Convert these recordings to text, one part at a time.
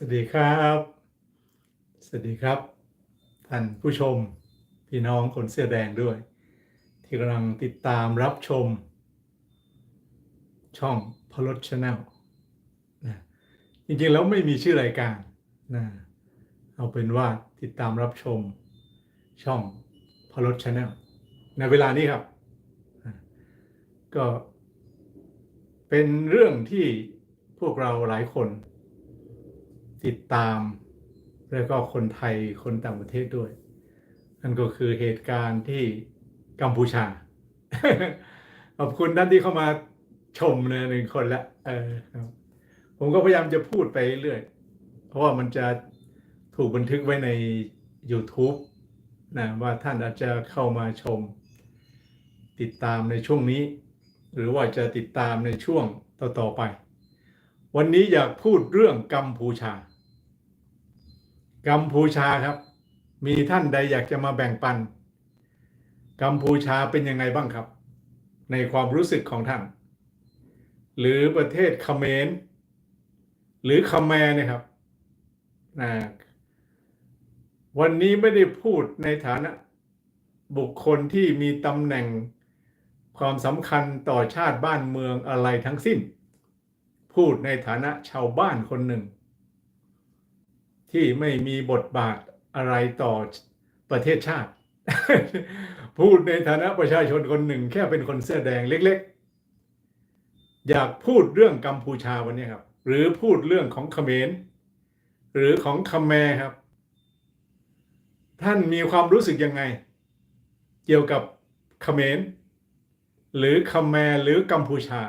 สวัสดีครับ สวัสดีครับ ท่านผู้ชม พี่น้องคนเสื้อแดงด้วย ที่กำลังติดตามรับชม ช่องพลดชาแนลนะจริงๆแล้วไม่มีชื่อรายการนะเอาเป็นว่าติดตามรับชมช่องพลดชาแนลในเวลานี้ครับอะก็เป็นเรื่องที่พวกเราหลายคน ติดตาม แล้วก็คนไทยคนต่างประเทศด้วย นั่นก็คือเหตุการณ์ที่กัมพูชา ขอบคุณท่านที่เข้ามาชมเนยหนึ่งคนละเออครับผมก็พยายามจะพูดไปเรื่อย เพราะว่ามันจะถูกบันทึกไว้ใน YouTube นะว่าท่านอาจจะเข้ามาชม ติดตามในช่วงนี้ หรือว่าจะติดตามในช่วงต่อ ๆ ไป วันนี้อยากพูดเรื่องกัมพูชา กัมพูชาครับ มีท่านใดอยากจะมาแบ่งปัน กัมพูชาเป็นยังไงบ้างครับ ในความรู้สึกของท่าน หรือประเทศเขมรหรือคาแมรเนะครับนะวันนี้ไม่ได้พูดในฐานะ บุคคลที่มีตำแหน่งความสำคัญต่อชาติบ้านเมืองอะไรทั้งสิ้น พูดในฐานะชาวบ้านคนหนึ่ง ที่ไม่มีบทบาทอะไรต่อประเทศชาติ พูดในฐานะประชาชนคนหนึ่ง แค่เป็นคนเสื้อแดงเล็ก ๆ อยากพูดเรื่องกัมพูชาวันนี้ครับ หรือพูดเรื่องของเขมรหรือของคแมรครับ ท่านมีความรู้สึกยังไง เกี่ยวกับเขมรหรือคแมรหรือกัมพูชา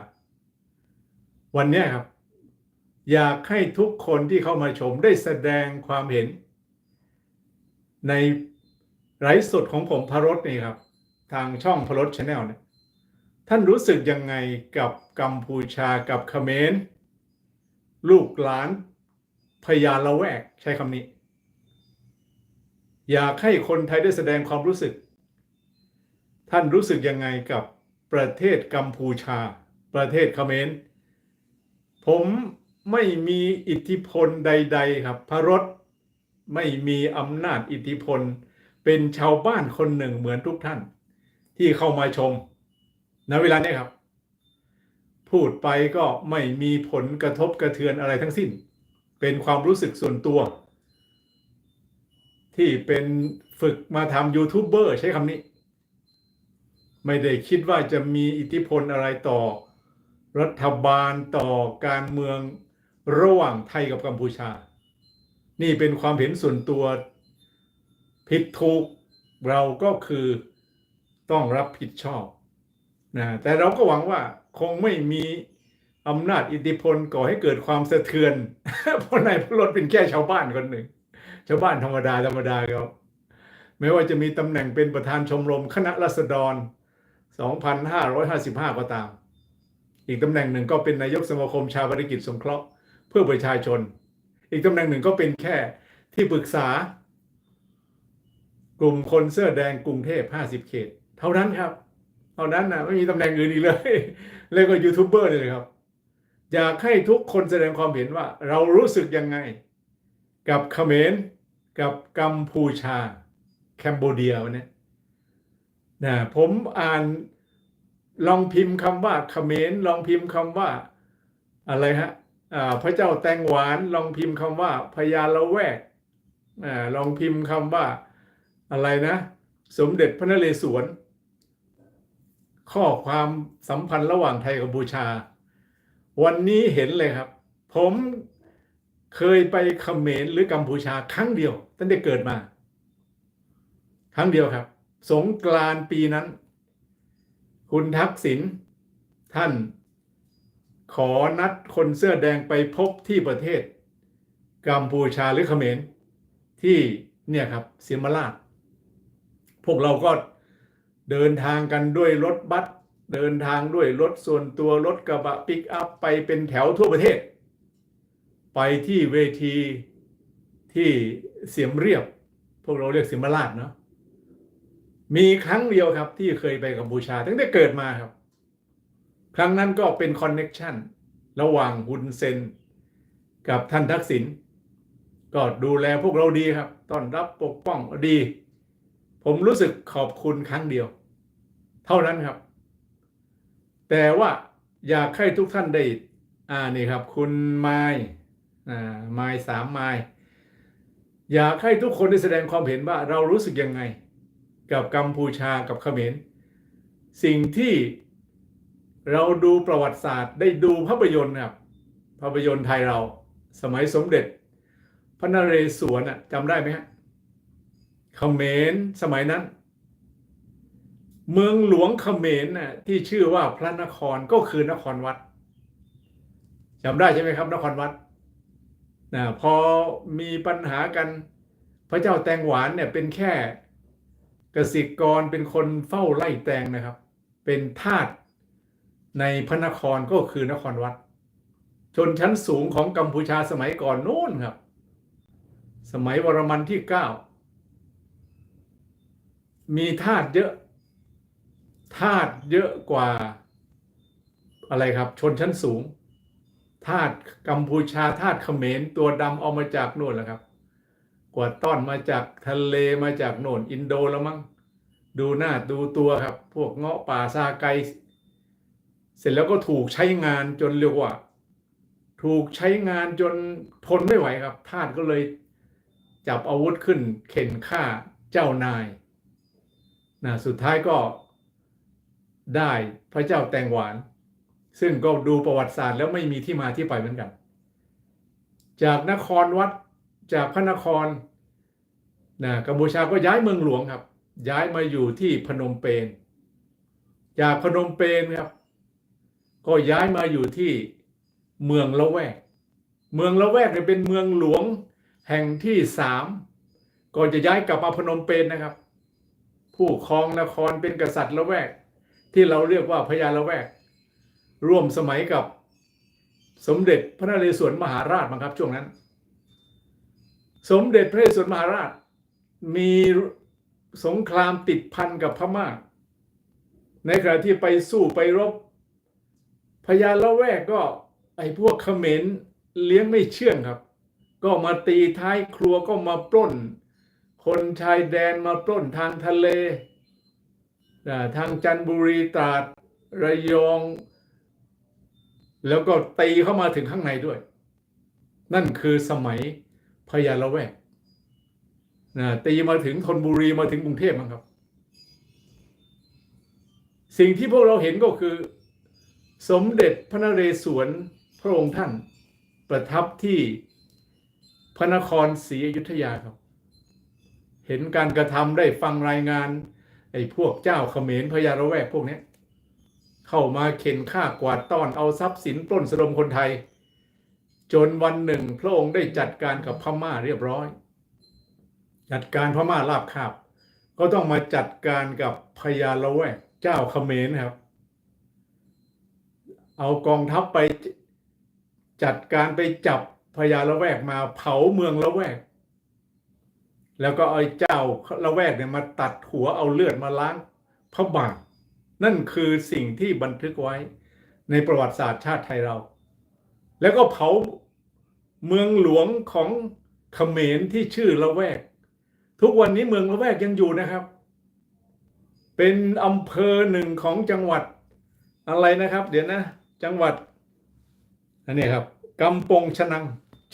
วันนี้ครับ อยากให้ทุกคนที่เข้ามาชมได้แสดงความเห็น ในไลฟ์สดของผมพรสนี่ครับ ทางช่องพรสชาแนลเนี่ยท่านรู้สึกยังไงกับกัมพูชากับเขมรลูกหลานพญาละแวกใช้คำนี้ อยากให้คนไทยได้แสดงความรู้สึก ท่านรู้สึกยังไงกับประเทศกัมพูชา ประเทศเขมร ผมไม่มีอิทธิพลใด ๆ ครับ พระรถไม่มีอำนาจอิทธิพล เป็นชาวบ้านคนหนึ่งเหมือนทุกท่าน ที่เข้ามาชมณเวลานี้ครับ พูดไปก็ไม่มีผลกระทบกระเทือนอะไรทั้งสิ้น เป็นความรู้สึกส่วนตัว ที่เป็นฝึกมาทำยูทูบเบอร์ใช้คำนี้ ไม่ได้คิดว่าจะมีอิทธิพลอะไรต่อ รัฐบาลต่อการเมืองระหว่างไทยกับกัมพูชา นี่เป็นความเห็นส่วนตัวผิดถูกเราก็คือต้องรับผิดชอบนะแต่เราก็หวังว่าคงไม่มีอำนาจอิทธิพลก่อให้เกิดความสะเทือน เพราะนายพลดเป็นแค่ชาวบ้านคนหนึ่ง ชาวบ้านธรรมดาธรรมดาครับไม่ว่าจะมีตำแหน่งเป็นประธานชมรมคณะรัษฎร 2555 ก็ตาม อีกตำแหน่งหนึ่งก็เป็นนายกสมาคมชาวบริกิจสงเคราะห์เพื่อประชาชน อีกตำแหน่งหนึ่งก็เป็นแค่ที่ปรึกษา กลุ่มคนเสื้อแดงกรุงเทพ50 เขต เท่านั้นครับเท่านั้นนะไม่มีตำแหน่งอื่นอีกเลย แล้วก็ยูทูบเบอร์เลยครับ อยากให้ทุกคนแสดงความเห็นว่า เรารู้สึกยังไง กับเขมรกับกัมพูชาแคนโบเดียวันนี้นะผมอ่าน ลองพิมพ์คำว่าเขมรลองพิมพ์คำว่าอะไรฮะพระเจ้าแตงหวานลองพิมพ์คำว่าพญาละแวกลองพิมพ์คำว่าอะไรนะ สมเด็จพระนเรศวร ข้อความสัมพันธ์ระหว่างไทยกับกัมพูชา วันนี้เห็นเลยครับ ผมเคยไปเขมรหรือกัมพูชาครั้งเดียว ตั้งแต่เกิดมา ครั้งเดียวครับ สงกรานปีนั้น คุณทักษิณท่านขอนัดคนเสื้อแดงไปพบที่ประเทศ กัมพูชาหรือเขมรที่เนี่ยครับเสียมราชพวกเราก็เดินทางกันด้วยรถบัสเดินทางด้วยรถส่วนตัวรถกระบะปิกอัพไปเป็นแถวทั่วประเทศ ไปที่เวทีที่เสียมเรียบ พวกเราเรียกเสียมราชเนาะ มีครั้งเดียวครับ ที่เคยไปกัมพูชาตั้งแต่เกิดมาครับ ครั้งนั้นก็เป็นคอนเน็ชันระหว่างฮุนเซนกับท่านทักษิณก็ดูแลพวกเราดีครับต้อนรับปกป้องดี ผมรู้สึกขอบคุณครั้งเดียว เท่านั้นครับ แต่ว่าอยากให้ทุกท่านได้อ่านี่ครับ คุณไม้อ่าไม้สามไม้อยากให้ทุกคนได้แสดงความเห็นว่าเรารู้สึกยังไง กับกัมพูชากับเขมร สิ่งที่เราดูประวัติศาสตร์ได้ดูภาพยนตร์ครับภาพยนตร์ไทยเราสมัยสมเด็จ พระนเรศวรน่ะจำได้ไหมฮะเขมรสมัยนั้น เมืองหลวงเขมรน่ะที่ชื่อว่าพระนครก็คือนครวัดจำได้ใช่ไหมครับ นครวัดนะพอมีปัญหากันพระเจ้าแตงหวานเนี่ยเป็นแค่ กสิกรเป็นคนเฝ้าไล่แตงนะครับ เป็นทาสในพระนครก็คือนครวัด ชนชั้นสูงของกัมพูชาสมัยก่อนโน้นครับ สมัยวรมันที่เก้ามีทาสเยอะทาสเยอะกว่า อะไรครับ ชนชั้นสูงทาสกัมพูชาทาสเขมรตัวดำเอามาจากโน่นแหละครับ กว่าต้อนมาจากทะเลมาจากโน่นอินโดแล้วมั้งดูหน้าดูตัวครับ พวกเงาะป่าซาไก เสร็จแล้วก็ถูกใช้งานจนเรียกว่า ถูกใช้งานจนทนไม่ไหวครับทาสก็เลยจับอาวุธขึ้นเข็นฆ่าเจ้านายนะสุดท้ายก็ได้พระเจ้าแตงหวาน ซึ่งก็ดูประวัติศาสตร์แล้วไม่มีที่มาที่ไปเหมือนกัน จากนครวัด จากพระนครนะกัมพูชาก็ย้ายเมืองหลวงครับ ย้ายมาอยู่ที่พนมเปญจากพนมเปญครับ ก็ย้ายมาอยู่ที่เมืองละแวก เมืองละแวกเนี่ยเป็นเมืองหลวงแห่งที่สามก่อนจะย้ายกลับมาพนมเปญนะครับ ผู้ครองนครเป็นกษัตริย์ละแวก ที่เราเรียกว่าพญาละแวก ร่วมสมัยกับสมเด็จพระนเรศวรมหาราชมั้งครับช่วงนั้น สมเด็จพระนเรศวรมหาราช มีสงครามติดพันกับพม่า ในขณะที่ไปสู้ไปรบ พญาละแวกก็ ไอ้พวกเขมรเลี้ยงไม่เชื่องครับ ก็มาตีท้ายครัวก็มาปล้น คนชายแดนมาปล้นทางทะเล ทางจันทบุรีตราดระยอง แล้วก็ตีเข้ามาถึงข้างในด้วย นั่นคือสมัย พญาละแวกนะตีมาถึงธนบุรีมาถึงกรุงเทพมั้งครับ สิ่งที่พวกเราเห็นก็คือ สมเด็จพระนเรศวรพระองค์ท่านประทับที่พระนครศรีอยุธยาครับ เห็นการกระทำได้ฟังรายงานไอ้พวกเจ้าเขมรพญาละแวกพวกนี้เข้ามาเข็นฆ่ากวาดต้อนเอาทรัพย์สินปล้นสะดมคนไทย จนวันหนึ่งพระองค์ได้จัดการกับพม่าเรียบร้อย จัดการพม่าราบคาบ ก็ต้องมาจัดการกับพญาละแวกเจ้าเขมรครับ เอากองทัพไปจัดการไปจับพญาละแวกมาเผาเมืองละแวก แล้วก็เอาเจ้าละแวกเนี่ยมาตัดหัวเอาเลือดมาล้างพระบาทนั่นคือสิ่งที่บันทึกไว้ในประวัติศาสตร์ชาติไทยเรา แล้วก็เผาเมืองหลวงของเขมรที่ชื่อละแวก ทุกวันนี้เมืองละแวกยังอยู่นะครับ เป็นอำเภอหนึ่งของจังหวัดอะไรนะครับ เดี๋ยวนะ จังหวัดอันนี้ครับกำปงชนัง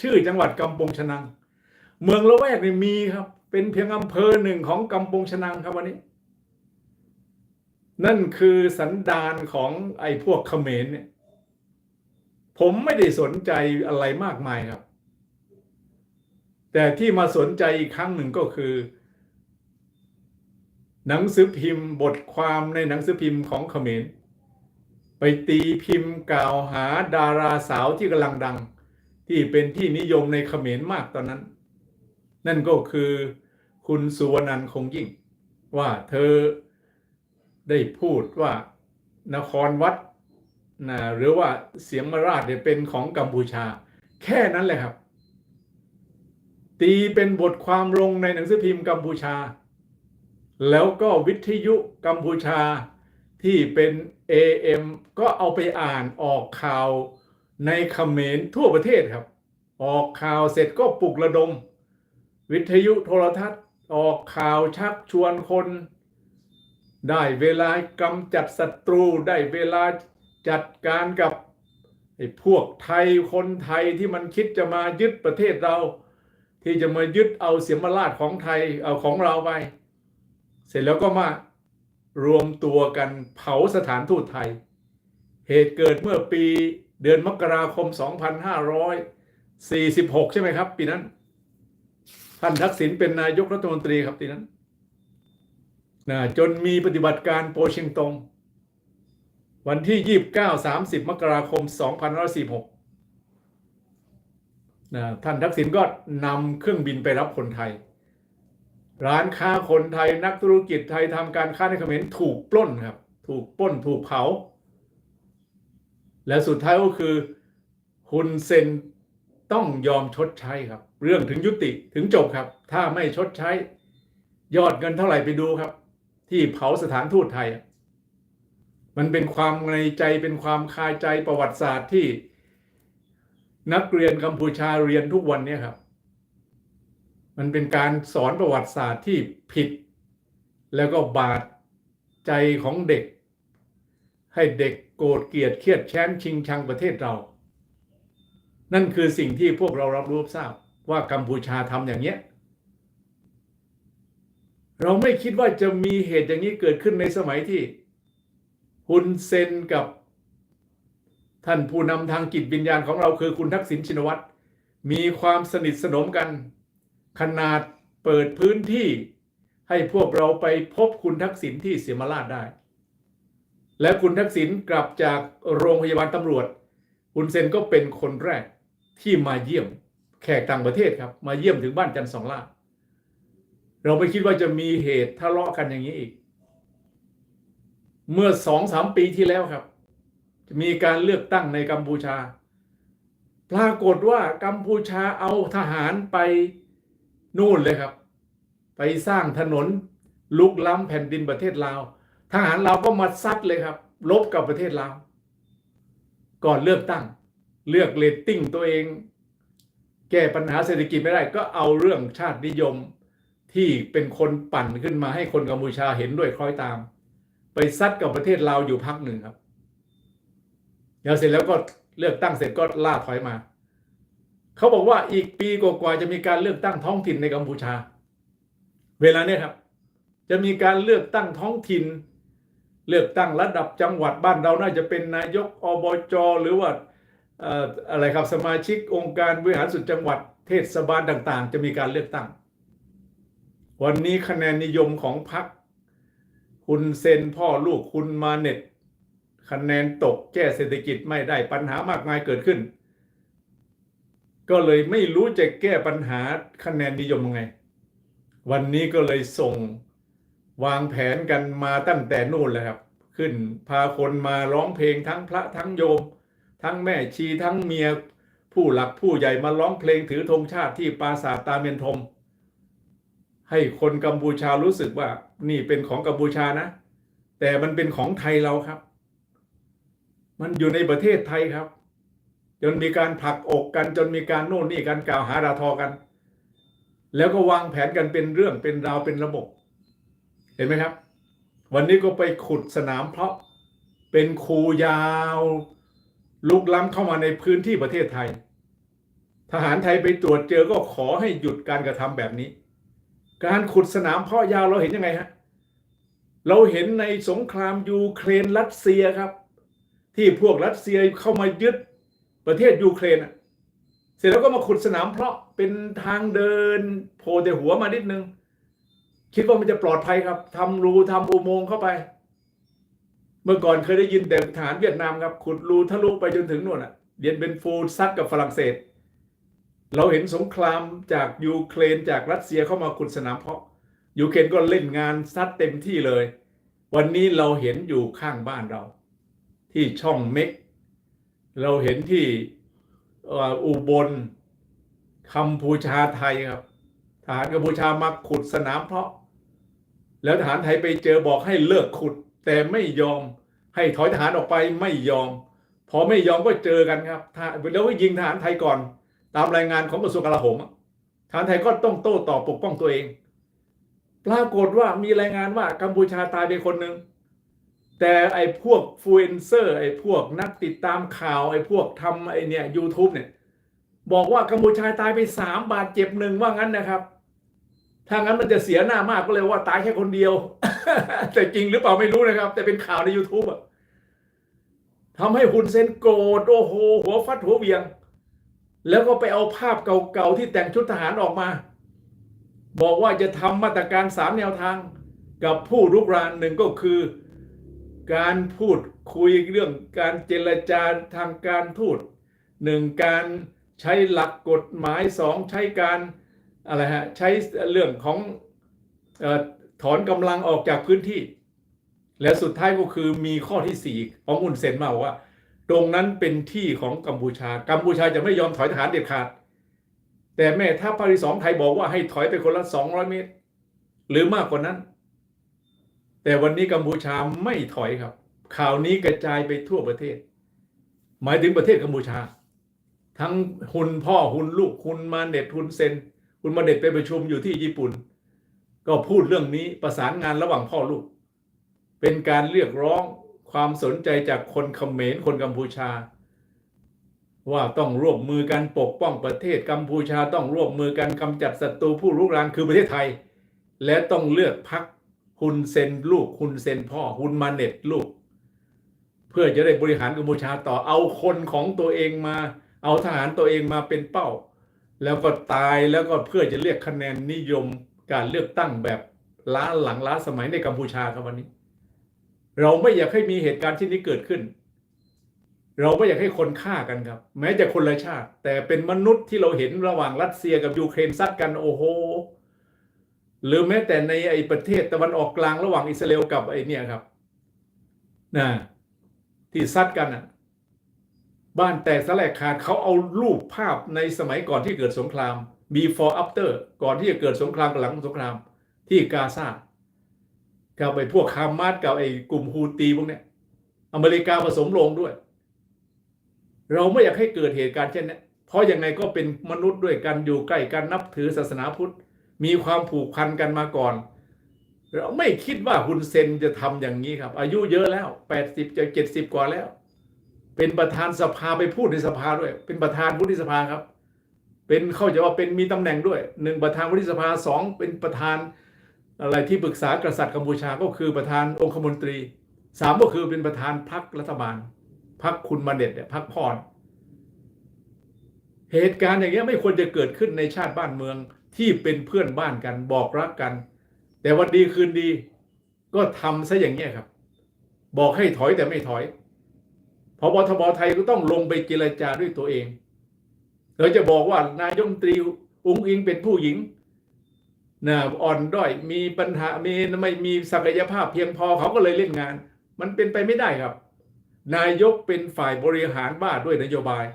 ชื่อจังหวัดกำปงชนัง เมืองละแวกนี่มีครับ เป็นเพียงอำเภอหนึ่งของกำปงชนังครับวันนี้ นั่นคือสันดานของไอ้พวกเขมรเนี่ย ผมไม่ได้สนใจอะไรมากมายครับ แต่ที่มาสนใจอีกครั้งหนึ่งก็คือ หนังสือพิมพ์บทความในหนังสือพิมพ์ของเขมรไปตีพิมพ์กล่าวหาดาราสาวที่กำลังดัง ที่เป็นที่นิยมในเขมรมากตอนนั้น นั่นก็คือคุณสุวรรณคงยิ่ง ว่าเธอได้พูดว่านครวัด นะหรือว่าเสียงมาราชเนี่ยเป็นของกัมพูชา แค่นั้นแหละครับ ตีเป็นบทความลงในหนังสือพิมพ์กัมพูชา แล้วก็วิทยุกัมพูชาที่เป็น AM ก็เอาไปอ่านออกข่าวในเขมรทั่วประเทศครับ ออกข่าวเสร็จก็ปลุกระดม วิทยุโทรทัศน์ออกข่าวชักชวนคน ได้เวลากำจัดศัตรูได้เวลา จัดการกับไอ้พวกไทยคนไทยที่มันคิดจะมายึดประเทศเรา ที่จะมายึดเอาเสียมราชของไทยเอาของเราไป เสร็จแล้วก็มารวมตัวกันเผาสถานทูตไทย เหตุเกิดเมื่อปีเดือนมกราคม 2546 ใช่ไหมครับ ปีนั้นท่านทักษิณเป็นนายกรัฐมนตรีครับปีนั้นนะจนมีปฏิบัติการโปเชิงตง วันที่29 30มกราคม2546นะท่านทักษิณก็นำเครื่องบินไปรับคนไทย ร้านค้าคนไทยนักธุรกิจไทยทำการค้าในเขมรถูกปล้นครับ ถูกปล้นถูกเผา และสุดท้ายก็คือฮุนเซนต้องยอมชดใช้ครับ เรื่องถึงยุติถึงจบครับ ถ้าไม่ชดใช้ ยอดเงินเท่าไหร่ไปดูครับ ที่เผาสถานทูตไทย มันเป็นความในใจเป็นความคาใจประวัติศาสตร์ที่นักเรียนกัมพูชาเรียนทุกวันเนี้ครับ มันเป็นการสอนประวัติศาสตร์ที่ผิด แล้วก็บาดใจของเด็ก ให้เด็กโกรธเกลียดเครียดแค้นชิงชังประเทศเรา นั่นคือสิ่งที่พวกเรารับรู้ทราบว่ากัมพูชาทำอย่างเนี้ยเราไม่คิดว่าจะมีเหตุอย่างนี้เกิดขึ้นในสมัยที่ ฮุนเซนกับท่านผู้นำทางจิตวิญญาณของเราคือคุณทักษิณชินวัตร มีความสนิทสนมกัน ขนาดเปิดพื้นที่ให้พวกเราไปพบคุณทักษิณที่เสียมราชได้ และคุณทักษิณกลับจากโรงพยาบาลตำรวจฮุนเซนก็เป็นคนแรกที่มาเยี่ยมแขกต่างประเทศครับ มาเยี่ยมถึงบ้านจันทร์สองล่า เราไม่คิดว่าจะมีเหตุทะเลาะกันอย่างนี้อีก เมื่อสองสามปีที่แล้วครับ มีการเลือกตั้งในกัมพูชา ปรากฏว่ากัมพูชาเอาทหารไปนู่นเลยครับ ไปสร้างถนนลุกล้ำแผ่นดินประเทศลาว ทหารเราวก็มาซัดเลยครับ ลบกับประเทศลาว ก่อนเลือกตั้ง เลือกเรตติ้งตัวเอง แก้ปัญหาเศรษฐกิจไม่ได้ ก็เอาเรื่องชาตินิยมที่เป็นคนปั่นขึ้นมาให้คนกัมพูชาเห็นด้วยคล้อยตาม ไปซัดกับประเทศลาวอยู่พักหนึ่งครับแล้วเสร็จแล้วก็เลือกตั้งเสร็จก็ล่าถอยมา เขาบอกว่าอีกปีกว่าๆจะมีการเลือกตั้งท้องถิ่นในกัมพูชา เวลาเนี้ยครับ จะมีการเลือกตั้งท้องถิ่น เลือกตั้งระดับจังหวัดบ้านเราน่าจะเป็นนายกอบจหรือว่าเอ่ออะไรครับสมาชิกองค์การบริหารส่วนจังหวัดเทศบาลต่าง ๆ จะมีการเลือกตั้ง วันนี้คะแนนนิยมของพรรค คุณเซนพ่อลูกคุณมาเน็ตคะแนนตกแก้เศรษฐกิจไม่ได้ปัญหามากมายเกิดขึ้น ก็เลยไม่รู้จะแก้ปัญหาคะแนนนิยมยังไง วันนี้ก็เลยส่งวางแผนกันมาตั้งแต่นู่นเลยครับ ขึ้นพาคนมาร้องเพลงทั้งพระทั้งโยม ทั้งแม่ชีทั้งเมียผู้หลักผู้ใหญ่มาร้องเพลงถือธงชาติที่ปราสาทตาเมียนทม ให้คนกัมพูชารู้สึกว่า นี่เป็นของกัมพูชานะ แต่มันเป็นของไทยเราครับ มันอยู่ในประเทศไทยครับ จนมีการผลักอกกันจนมีการโน่นนี่กันกล่าวหาด่าทอกัน แล้วก็วางแผนกันเป็นเรื่องเป็นราวเป็นระบบ เห็นไหมครับ วันนี้ก็ไปขุดสนามเพราะเป็นคูยาวลุกล้ำเข้ามาในพื้นที่ประเทศไทย ทหารไทยไปตรวจเจอก็ขอให้หยุดการกระทำแบบนี้ การขุดสนามเพาะยาวเราเห็นยังไงฮะเราเห็นในสงครามยูเครนรัสเซียครับ ที่พวกรัสเซียเข้ามายึดประเทศยูเครนอะเสร็จแล้วก็มาขุดสนามเพาะเป็นทางเดินโผล่แต่หัวมานิดนึง คิดว่ามันจะปลอดภัยครับทำรูทำอุโมงค์เข้าไป เมื่อก่อนเคยได้ยินแต่ทหารเวียดนามครับ ขุดรูทะลุไปจนถึงนู่นอะเรียนเป็นฟูซัดกับฝรั่งเศส เราเห็นสงครามจากยูเครนจากรัสเซียเข้ามาขุดสนามเพาะยูเครนก็เล่นงานซัดเต็มที่เลย วันนี้เราเห็นอยู่ข้างบ้านเรา ที่ช่องเม็ก เราเห็นที่อุบลกัมพูชาไทยครับทหารกัมพูชามาขุดสนามเพาะ แล้วทหารไทยไปเจอบอกให้เลิกขุด แต่ไม่ยอมให้ถอยทหารออกไปไม่ยอม พอไม่ยอมก็เจอกันครับแล้วก็ยิงทหารไทยก่อน ตามรายงานของกระทรวงกลาโหมทานไทยก็ต้องโต้ตอบปกป้องตัวเอง ปรากฏว่ามีรายงานว่ากัมพูชาตายไปคนหนึ่งแต่ไอ้พวกฟูเอนเซอร์ไอ้พวกนักติดตามข่าวไอ้พวกทำไอ้เนี่ย YouTube เนี่ย บอกว่ากัมพูชาตายไปสามบาดเจ็บหนึ่งว่างั้นนะครับถ้างั้นมันจะเสียหน้ามากก็เลยว่าตายแค่คนเดียว แต่จริงหรือเปล่าไม่รู้นะครับ แต่เป็นข่าวใน YouTube อะทำให้ฮุนเซนโกรธโอ้โหหัวฟัดหัวเวียง แล้วก็ไปเอาภาพเก่าๆที่แต่งชุดทหารออกมา บอกว่าจะทำมาตรการสามแนวทางกับผู้รุกรานหนึ่งก็คือ การพูดคุยเรื่องการเจรจาทางการทูตหนึ่งการใช้หลักกฎหมายสองใช้การอะไรฮะใช้เรื่องของออถอนกำลังออกจากพื้นที่ และสุดท้ายก็คือมีข้อที่สี่ของอุนเซนมาบอกว่า ตรงนั้นเป็นที่ของกัมพูชา กัมพูชาจะไม่ยอมถอยทหารเด็ดขาด แต่แม่ทัพภาคที่สองไทยบอกว่าให้ถอยไปคนละสองร้อยเมตร หรือมากกว่านั้น แต่วันนี้กัมพูชาไม่ถอยครับ ข่าวนี้กระจายไปทั่วประเทศ หมายถึงประเทศกัมพูชา ทั้งหุนพ่อหุนลูกหุนมาเน็ตหุนเซนหุนมาเน็ตไปประชุมอยู่ที่ญี่ปุ่น ก็พูดเรื่องนี้ประสานงานระหว่างพ่อลูก เป็นการเรียกร้อง ความสนใจจากคนเขมรคนกัมพูชา ว่าต้องร่วมมือกันปกป้องประเทศกัมพูชาต้องร่วมมือกันกำจัดศัตรูผู้รุกรานคือประเทศไทย และต้องเลือกพักฮุนเซนลูกฮุนเซนพ่อฮุนมาเน็ตลูก เพื่อจะได้บริหารกัมพูชาต่อเอาคนของตัวเองมา เอาทหารตัวเองมาเป็นเป้า แล้วก็ตายแล้วก็เพื่อจะเรียกคะแนนนิยมการเลือกตั้งแบบล้าหลังล้าสมัยในกัมพูชาครับวันนี้ เราไม่อยากให้มีเหตุการณ์ที่นี้เกิดขึ้น เราไม่อยากให้คนฆ่ากันครับ แม้จะคนละชาติ แต่เป็นมนุษย์ที่เราเห็นระหว่างรัสเซียกับยูเครนซัดกันโอ้โหหรือแม้แต่ในไอ้ประเทศตะวันออกกลางระหว่างอิสราเอลกับไอ้เนี่ยครับนะที่ซัดกันอะ บ้านแตกสลายขาดเขาเอารูปภาพในสมัยก่อนที่เกิดสงคราม before after ก่อนที่จะเกิดสงครามกับหลังสงครามที่กาซา กับไอ้พวกฮามาสกับไอ้กลุ่มฮูตีพวกเนี้ยอเมริกาผสมลงด้วย เราไม่อยากให้เกิดเหตุการณ์เช่นนี้เพราะยังไงก็เป็นมนุษย์ด้วยกันอยู่ใกล้กันนับถือศาสนาพุทธ มีความผูกพันกันมาก่อน เราไม่คิดว่าฮุนเซนจะทำอย่างนี้ครับ อายุเยอะแล้วแปดสิบจะเจ็ดสิบกว่าแล้ว เป็นประธานสภาไปพูดในสภาด้วย เป็นประธานวุฒิสภาครับ เป็นเข้าใจว่าเป็นมีตำแหน่งด้วยหนึ่งประธานวุฒิสภาสองเป็นประธาน อะไรที่ปรึกษากษัตริย์กัมพูชาก็คือประธานองคมนตรีสามก็คือเป็นประธานพรรครัฐบาลพรรคคุณมาเด็ดเนี่ยพรรคพรเหตุการณ์อย่างเงี้ยไม่ควรจะเกิดขึ้นในชาติบ้านเมืองที่เป็นเพื่อนบ้านกันบอกรักกัน แต่วันดีคืนดี ก็ทำซะอย่างเงี้ยครับ บอกให้ถอยแต่ไม่ถอยพบทบไทยก็ต้องลงไปเจรจาด้วยตัวเองเราจะบอกว่านายกรัฐมนตรีอุ้งอิงเป็นผู้หญิง นะอ่อนด้อยมีปัญหามีไม่มีศักยภาพเพียงพอเขาก็เลยเล่นงาน มันเป็นไปไม่ได้ครับ นายกเป็นฝ่ายบริหารบ้านด้วยนโยบาย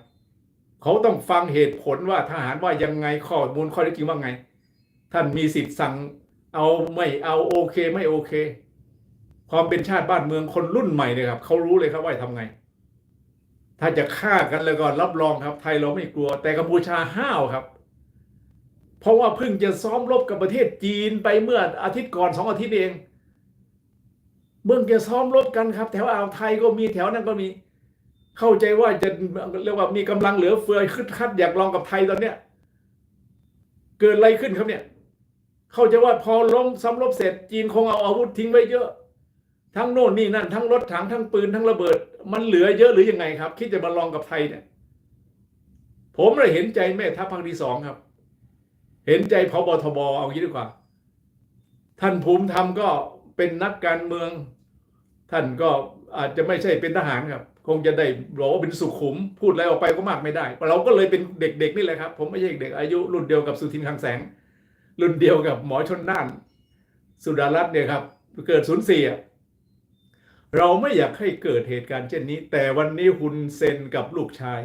เขาต้องฟังเหตุผลว่าทหารว่ายังไงข้อมูลข้อเท็จจริงว่าไง ท่านมีสิทธิ์สั่งเอาไม่เอาโอเคไม่โอเค ความเป็นชาติบ้านเมืองคนรุ่นใหม่เนี่ยครับเขารู้เลยครับว่าทำไง ถ้าจะฆ่ากันแล้วก็รับรองครับ ไทยเราไม่กลัว แต่กัมพูชาห้าวครับ เพราะว่าเพิ่งจะซ้อมรบกับประเทศจีนไปเมื่ออาทิตย์ก่อนสองอาทิตย์เองเมื่อจะซ้อมรบกันครับ แถวอ่าวไทยก็มีแถวนั้นก็มี เข้าใจว่าจะเรียกว่ามีกำลังเหลือเฟือขึ้นคัดอยากลองกับไทยตอนเนี้ย เกิดอะไรขึ้นครับเนี่ย เข้าใจว่าพอล้มซ้ำรบเสร็จ จีนคงเอาอาวุธทิ้งไว้เยอะ ทั้งโน่นนี่นั่น ทั้งรถถังทั้งปืนทั้งระเบิด มันเหลือเยอะหรือยังไงครับ คิดจะมาลองกับไทยเนี่ย ผมเลยเห็นใจแม่ทัพภาคที่สองครับ เห็นใจพบทบเอางี้ดีกว่า ท่านภูมิธรรมก็เป็นนักการเมือง ท่านก็อาจจะไม่ใช่เป็นทหารครับ คงจะได้บอกว่าเป็นสุขุม พูดอะไรออกไปก็มากไม่ได้ เราก็เลยเป็นเด็กๆนี่แหละครับ ผมไม่ใช่เด็กอายุรุ่นเดียวกับสุทินคังแสง รุ่นเดียวกับหมอชนน่าน สุดารัตน์เนี่ยครับ เกิดศูนย์สี่เราไม่อยากให้เกิดเหตุการณ์เช่นนี้ แต่วันนี้ฮุนเซนกับลูกชาย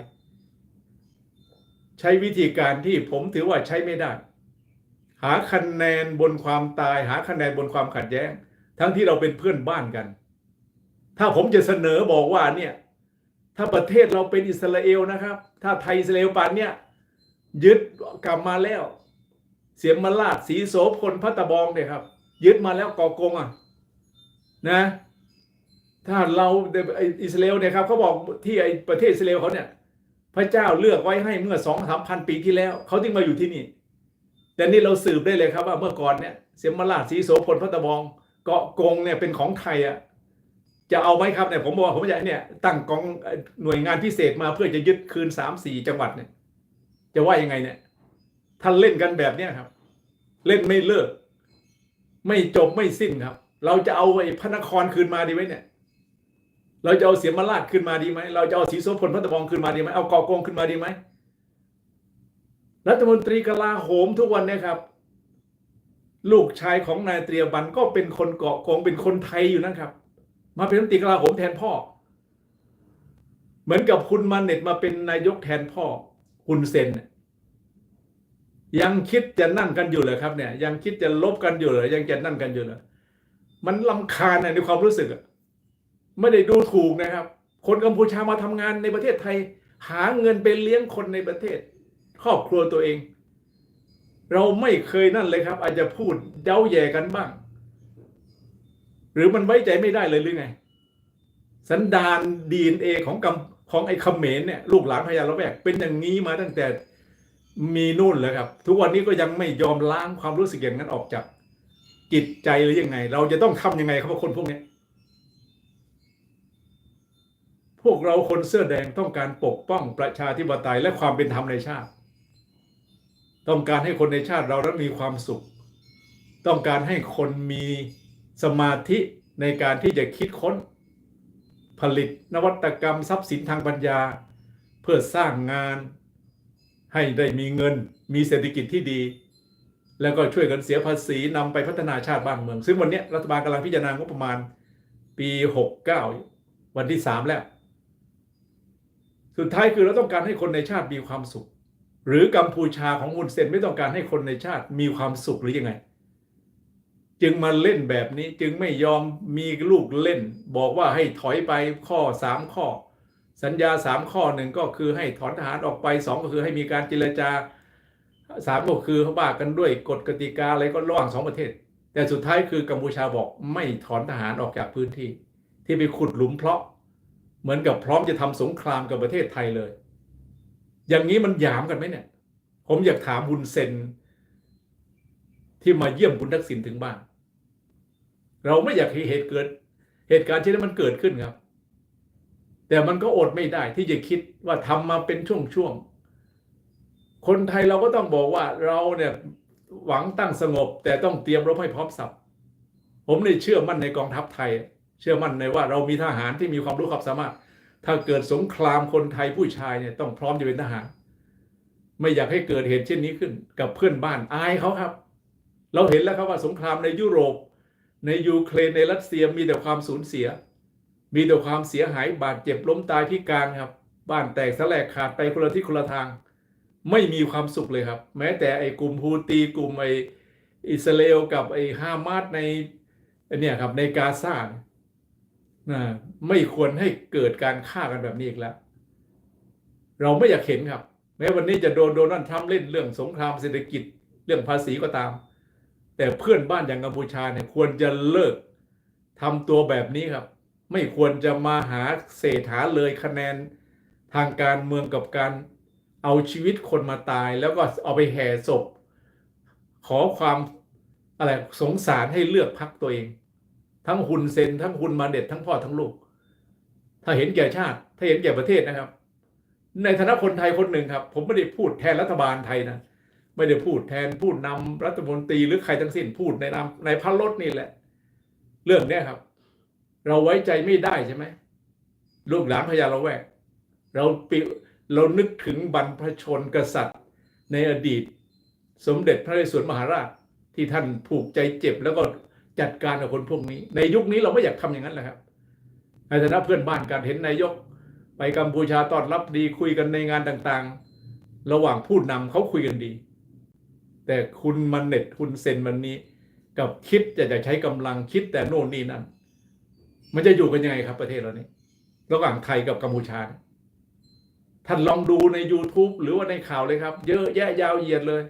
ใช้วิธีการที่ผมถือว่าใช้ไม่ได้ หาคะแนนบนความตาย หาคะแนนบนความขัดแย้ง ทั้งที่เราเป็นเพื่อนบ้านกัน ถ้าผมจะเสนอบอกว่าเนี่ยถ้าประเทศเราเป็นอิสราเอลนะครับ ถ้าไทยอิสราเอลปานเนี่ยยึดกลับมาแล้ว เสียมมาลาดสีโสพลพัตบองเนี่ยครับ ยึดมาแล้วก่อกงอะนะถ้าเราไออิสราเอลเนี่ยครับเขาบอกที่ไอประเทศอิสราเอลเขาเนี่ย พระเจ้าเลือกไว้ให้เมื่อสองสามพันปีที่แล้ว เขาถึงมาอยู่ที่นี่ แต่นี่เราสืบได้เลยครับว่าเมื่อก่อนเนี่ยเสียมมาลาดสีโสพลพัตตะบองเกาะกงเนี่ยเป็นของไทยอะจะเอาไหมครับเนี่ยผมบอกว่าผมจะเนี่ยตั้งกองหน่วยงานพิเศษมาเพื่อจะยึดคืนสามสี่จังหวัดเนี่ย จะว่ายังไงเนี่ยท่านเล่นกันแบบเนี้ยครับ เล่นไม่เลิก ไม่จบไม่สิ้นครับ เราจะเอาไอ้พระนครคืนมาดีไหมเนี่ย เราจะเอาเสียมาราชขึ้นมาดีไหมเราจะเอาศรีโสพลพัตบองขึ้นมาดีไหมเอากอกงขึ้นมาดีไหมรัฐมนตรีกลาโหมทุกวันเนี่ยครับ ลูกชายของนายเตรียบันก็เป็นคนเกาะกงเป็นคนไทยอยู่นะครับ มาเป็นรัฐมนตรีกลาโหมแทนพ่อ เหมือนกับคุณมาเน็ตมาเป็นนายกแทนพ่อคุณเซนยังคิดจะนั่นกันอยู่เลยครับเนี่ย ยังคิดจะลบกันอยู่เลยยังจะนั่นกันอยู่เลยมันลำคาญในความรู้สึกอะ ไม่ได้ดูถูกนะครับ คนกัมพูชามาทำงานในประเทศไทย หาเงินไปเลี้ยงคนในประเทศ ครอบครัวตัวเอง เราไม่เคยนั่นเลยครับ อาจจะพูดเย้าแย่กันบ้าง หรือมันไว้ใจไม่ได้เลยหรือไง สันดานดีเอของกำของไอ้เขมรเนี่ยลูกหลานพญาละแวกเป็นอย่างนี้มาตั้งแต่มีนู่นเลยครับ ทุกวันนี้ก็ยังไม่ยอมล้างความรู้สึกอย่างนั้นออกจากจิตใจหรือยังไง เราจะต้องทำยังไงครับคนพวกนี้ พวกเราคนเสื้อแดงต้องการปกป้องประชาธิปไตยและความเป็นธรรมในชาติ ต้องการให้คนในชาติเรานั้นมีความสุข ต้องการให้คนมีสมาธิในการที่จะคิดค้น ผลิตนวัตกรรมทรัพย์สินทางปัญญา เพื่อสร้างงาน ให้ได้มีเงิน มีเศรษฐกิจที่ดี แล้วก็ช่วยกันเสียภาษีนำไปพัฒนาชาติบ้านเมือง ซึ่งวันนี้รัฐบาลกำลังพิจารณางบประมาณปี 69 วันที่ 3 แล้ว สุดท้ายคือเราต้องการให้คนในชาติมีความสุข หรือกัมพูชาของฮุนเซนไม่ต้องการให้คนในชาติมีความสุขหรือยังไง จึงมาเล่นแบบนี้จึงไม่ยอมมีลูกเล่น บอกว่าให้ถอยไปข้อสามข้อ สัญญาสามข้อหนึ่งก็คือให้ถอนทหารออกไปสองก็คือให้มีการเจรจาสามก็คือเขาบ้ากันด้วยกฎกติกาอะไรก็ระหว่างสองประเทศ แต่สุดท้ายคือกัมพูชาบอกไม่ถอนทหารออกจากพื้นที่ ที่ไปขุดหลุมเพราะ เหมือนกับพร้อมจะทำสงครามกับประเทศไทยเลย อย่างนี้มันหยามกันไหมเนี่ย ผมอยากถามบุญเซนที่มาเยี่ยมคุณทักษิณถึงบ้าน เราไม่อยากให้เหตุเกิด เหตุการณ์เช่นนั้นมันเกิดขึ้นครับ แต่มันก็อดไม่ได้ที่จะคิดว่าทำมาเป็นช่วงๆ คนไทยเราก็ต้องบอกว่าเราเนี่ยหวังตั้งสงบ แต่ต้องเตรียมรบให้พร้อมสับผมเลยเชื่อมั่นในกองทัพไทย เชื่อมั่นในว่าเรามีทหารที่มีความรู้ความสามารถ ถ้าเกิดสงครามคนไทยผู้ชายเนี่ยต้องพร้อมจะเป็นทหาร ไม่อยากให้เกิดเหตุเช่นนี้ขึ้น กับเพื่อนบ้านอายเขาครับ เราเห็นแล้วครับว่าสงครามในยุโรป ในยูเครนในรัสเซียมีแต่ความสูญเสีย มีแต่ความเสียหายบาดเจ็บล้มตายพิการครับ บ้านแตกสลายขาดไปคนละที่คนละทาง ไม่มีความสุขเลยครับ แม้แต่ไอ้กลุ่มฮูตีกลุ่มไอ้อิสราเอลกับไอ้ฮามาสในเนี่ยครับในกาซา นะไม่ควรให้เกิดการฆ่ากันแบบนี้อีกแล้ว เราไม่อยากเห็นครับ แม้วันนี้จะโดนโดนัลด์ทรัมป์เล่นเรื่องสงครามเศรษฐกิจเรื่องภาษีก็ตาม แต่เพื่อนบ้านอย่างกัมพูชาเนี่ยควรจะเลิกทำตัวแบบนี้ครับ ไม่ควรจะมาหาเศษหาเลยคะแนนทางการเมืองกับการเอาชีวิตคนมาตายแล้วก็เอาไปแห่ศพ ขอความอะไรสงสารให้เลือกพักตัวเอง ทั้งหุนเซนทั้งหุนมาเด็ดทั้งพ่อทั้งลูก ถ้าเห็นแก่ชาติ ถ้าเห็นแก่ประเทศนะครับ ในฐานะคนไทยคนหนึ่งครับ ผมไม่ได้พูดแทนรัฐบาลไทยนะไม่ได้พูดแทนพูดนำรัฐมนตรีหรือใครทั้งสิ้นพูดในนามในพระรถนี่แหละ เรื่องเนี้ยครับ เราไว้ใจไม่ได้ใช่ไหมลูกหลานพญาละแวก เราปิเรานึกถึงบรรพชนกษัตริย์ในอดีต สมเด็จพระนเรศวรมหาราชที่ท่านผูกใจเจ็บแล้วก็ จัดการกับคนพวกนี้ ในยุคนี้เราไม่อยากทำอย่างนั้นแหละครับในฐานะเพื่อนบ้านการเห็นนายก ไปกัมพูชาต้อนรับดีคุยกันในงานต่างๆ ระหว่างผู้นำเขาคุยกันดี แต่คุณมันเน็ตคุณเซนมันนี้ กับคิดจะจะใช้กำลังคิดแต่โน่นนี่นั่น มันจะอยู่กันยังไงครับประเทศเรานี้ระหว่างไทยกับกัมพูชา ท่านลองดูใน YouTube หรือว่าในข่าวเลยครับ เยอะแยะยาวเหยียดเลย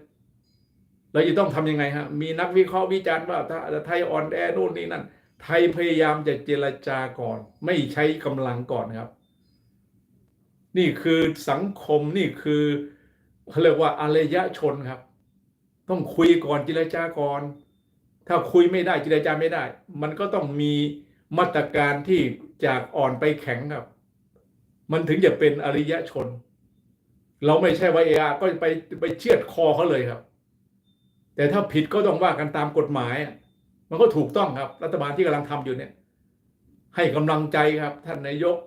เราจะต้องทำยังไงฮะ มีนักวิเคราะห์วิจารณ์ว่าถ้าไทยอ่อนแอโน่นนี่นั่น ไทยพยายามจะเจรจาก่อน ไม่ใช้กำลังก่อนครับ นี่คือสังคมนี่คือเขาเรียกว่าอารยชนครับ ต้องคุยก่อนเจรจาก่อน ถ้าคุยไม่ได้เจรจาไม่ได้ มันก็ต้องมีมาตรการที่จากอ่อนไปแข็งครับ มันถึงจะเป็นอริยชน เราไม่ใช่ว่าเออาก็ไปไปเชือดคอเขาเลยครับ แต่ถ้าผิดก็ต้องว่ากันตามกฎหมายอะมันก็ถูกต้องครับ รัฐบาลที่กำลังทำอยู่เนี่ย ให้กำลังใจครับ ท่านนายก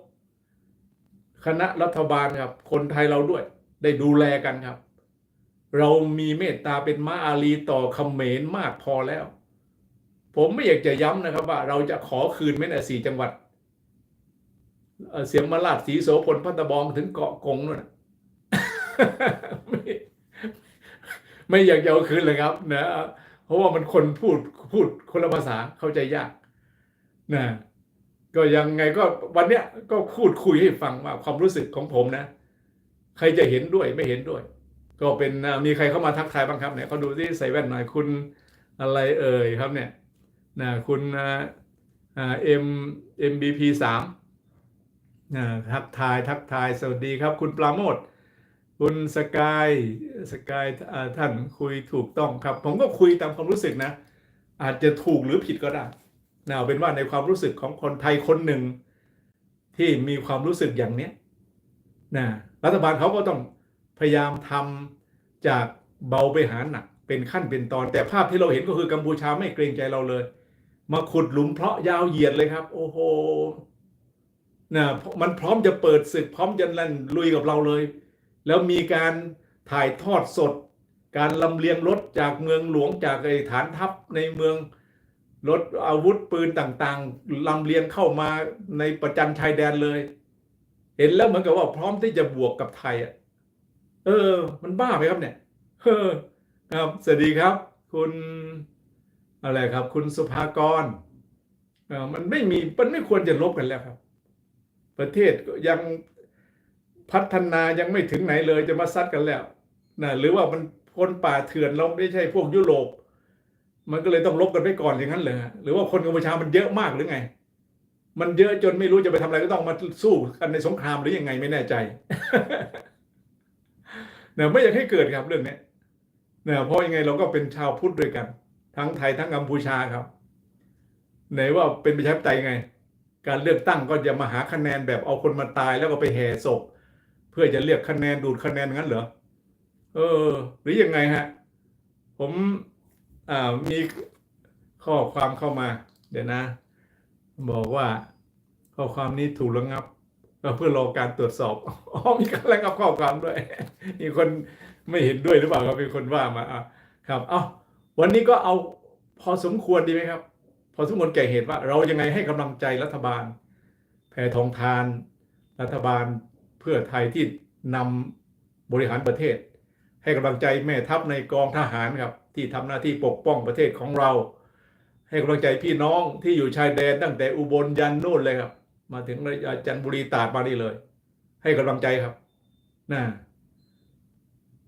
คณะรัฐบาลครับ คนไทยเราด้วย ได้ดูแลกันครับ เรามีเมตตาเป็นม้าอารีต่อเขมรมากพอแล้ว ผมไม่อยากจะย้ำนะครับว่า เราจะขอคืนแม้แต่สี่จังหวัด เสียงมาลาดสีโสพลพัตตะบองถึงเกาะกงนู่น ไม่อยากจะเอาคืนเลยครับนะเพราะว่ามันคนพูดพูดคนละภาษาเข้าใจยากนะก็ยังไงก็วันเนี้ยก็พูดคุยให้ฟังว่าความรู้สึกของผมนะ ใครจะเห็นด้วยไม่เห็นด้วย ก็เป็นมีใครเข้ามาทักทายบ้างครับเนี่ยเขาดูที่ใส่แว่นหน่อยคุณอะไรเอ่ยครับเนี่ยนะคุณเอ็มเอ็มบีพีสามนะทักทายทักทายสวัสดีครับ คุณปราโมท คุณสกายสกายท่านคุยถูกต้องครับ ผมก็คุยตามความรู้สึกนะ อาจจะถูกหรือผิดก็ได้นะเอาเป็นว่าในความรู้สึกของคนไทยคนหนึ่ง ที่มีความรู้สึกอย่างเนี้ยนะรัฐบาลเขาก็ต้องพยายามทำจากเบาไปหาหนัก เป็นขั้นเป็นตอน แต่ภาพที่เราเห็นก็คือกัมพูชาไม่เกรงใจเราเลย มาขุดหลุมเพาะยาวเหยียดเลยครับ โอ้โหนะมันพร้อมจะเปิดศึกพร้อมจะลั่นลุยกับเราเลย แล้วมีการถ่ายทอดสด การลำเลียงรถจากเมืองหลวงจากไอ้ฐานทัพในเมืองรถอาวุธปืนต่างๆลำเลียงเข้ามาในประจันชายแดนเลย เห็นแล้วเหมือนกับว่าพร้อมที่จะบวกกับไทยอะเออ มันบ้าไหมครับเนี่ยเออครับสวัสดีครับ คุณอะไรครับ คุณสุภากรเออมันไม่มีมันไม่ควรจะลบกันแล้วครับ ประเทศยัง พัฒนายังไม่ถึงไหนเลยจะมาซัดกันแล้วนะหรือว่ามันคนป่าเถื่อนเราไม่ใช่พวกยุโรป มันก็เลยต้องลบกันไปก่อนอย่างนั้นเลยหรือว่าคนกัมพูชามันเยอะมากหรือไง มันเยอะจนไม่รู้จะไปทำอะไรก็ต้องมาสู้กันในสงครามหรือยังไงไม่แน่ใจเนี่ยไม่อยากให้เกิดครับเรื่องนี้เนี่ยเพราะยังไงเราก็เป็นชาวพุทธด้วยกัน ทั้งไทยทั้งกัมพูชาครับไหนว่าเป็นประชาธิปไตยไง การเลือกตั้งก็จะมาหาคะแนนแบบเอาคนมาตายแล้วก็ไปแห่ศพ เพื่อจะเรียกคะแนนดูดคะแนนงั้นเหรอเออ หรือยังไงฮะ ผมอ่ามีข้อความเข้ามา เดี๋ยวนะ บอกว่า ข้อความนี้ถูกระงับก็เพื่อรอการตรวจสอบอ๋อมีการระงับข้อความด้วย มีคนไม่เห็นด้วยหรือเปล่าครับมีคนว่ามาครับเอาวันนี้ก็เอาพอสมควรดีไหมครับ พอสมควรแก่เหตุว่า เรายังไงให้กำลังใจรัฐบาลแพทองทาน รัฐบาล พื่อไทยที่นำบริหารประเทศ ให้กำลังใจแม่ทัพในกองทหารครับที่ทำหน้าที่ปกป้องประเทศของเรา ให้กำลังใจพี่น้องที่อยู่ชายแดนตั้งแต่อุบลยันนู่นเลยครับ มาถึงระยะจันทบุรีตราดมานี่เลย ให้กำลังใจครับนะ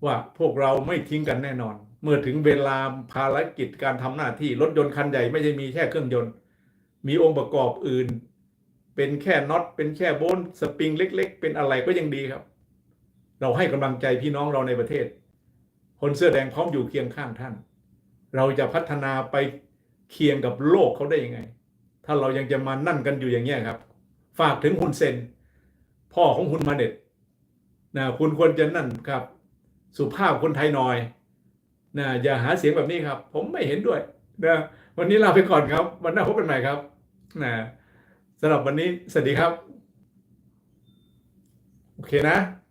ว่าพวกเราไม่ทิ้งกันแน่นอน เมื่อถึงเวลาภารกิจการทำหน้าที่รถยนต์คันใหญ่ไม่ใช่มีแค่เครื่องยนต์ มีองค์ประกอบอื่น เป็นแค่น็อตเป็นแค่โบนสปริงเล็ก ๆ เป็นอะไรก็ยังดีครับ เราให้กำลังใจพี่น้องเราในประเทศ คนเสื้อแดงพร้อมอยู่เคียงข้างท่าน เราจะพัฒนาไปเคียงกับโลกเขาได้ยังไง ถ้าเรายังจะมานั่นกันอยู่อย่างเงี้ครับ ฝากถึงคุณเซน พ่อของคุณมาเด็ดนะคุณควรจะนั่นครับ สุภาพคนไทยหน่อยนะอย่าหาเสียงแบบนี้ครับ ผมไม่เห็นด้วยนะวันนี้ลาไปก่อนครับ วันหน้าพบกันใหม่ครับนะ สำหรับวันนี้ สวัสดีครับ โอเคนะ